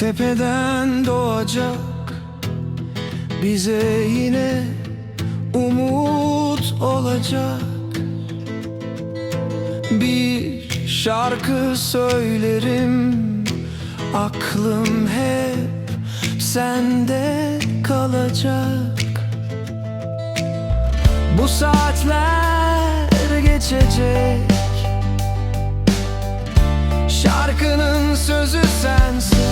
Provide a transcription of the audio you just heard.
tepeden doğacak Bize yine umut olacak. Bir şarkı söylerim Aklım hep sende kalacak. Bu saatler geçecek. Şarkının sözü sensen